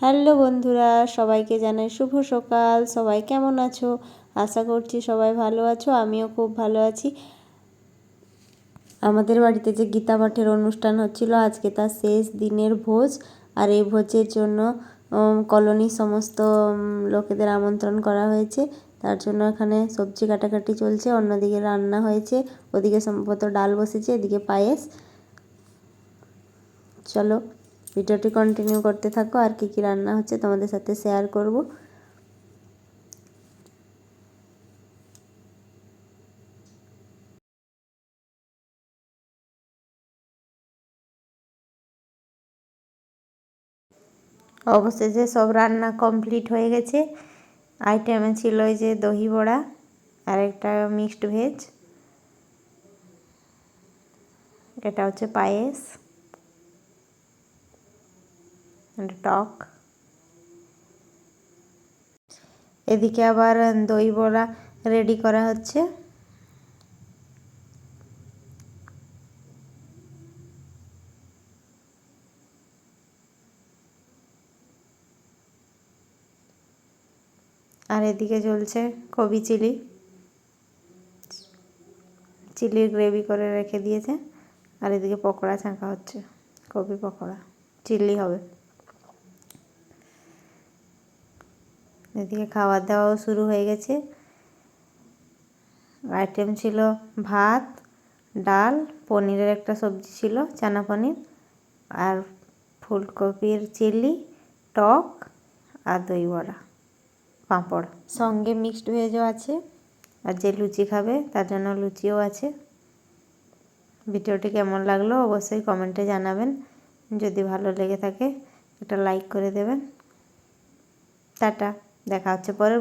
Hello বন্ধুরা, সবাইকে জানাই শুভ সকাল। সবাই কেমন আছো? আশা করছি সবাই ভালো আছো, আমিও খুব ভালো আছি। আমাদের বাড়িতে যে গীতা পাঠের অনুষ্ঠান হচ্ছিল, আজকে তার শেষ দিনের ভোজ। আর এই ভোজের জন্য কলোনির সমস্ত লোকেদের আমন্ত্রণ করা হয়েছে। তার জন্য এখানে সবজি কাটাকাটি চলছে, অন্যদিকে রান্না হয়েছে। ওদিকে সম্ভবত ডাল বসেছে, এদিকে পায়েস। চলো ভিডিওটি কন্টিনিউ করতে থাকো। আর কী কী রান্না হচ্ছে তোমাদের সাথে শেয়ার করব। অবশেষে সব রান্না কমপ্লিট হয়ে গেছে। আইটেমে ছিল ওই যে দহি বড়া আর একটা মিক্সড ভেজ এটা হচ্ছে পায়েস। টক এদিকে আবার দই বড়া রেডি করা হচ্ছে। আর এদিকে চলছে কবি চিলি। চিলির গ্রেভি করে রেখে দিয়েছে। আর এদিকে পকোড়া ছাঁকা হচ্ছে। কবি পকোড়া। চিলি হবে। এদিকে খাবার দাওয়াও শুরু হয়ে গেছে। আইটেম ছিল ভাত ডাল পনিরের একটা সবজি ছিল চানা পনির আর ফুলকপির চিলি টক আর দই বড়া পাঁপড়। সঙ্গে মিক্সড ভেজও আছে। আর যে লুচি খাবে তার জন্য লুচিও আছে। ভিডিওটি কেমন লাগল অবশ্যই কমেন্টে জানাবেন। যদি ভালো লেগে থাকে একটা লাইক করে দেবেন। টাটা। দেখা হচ্ছে পরে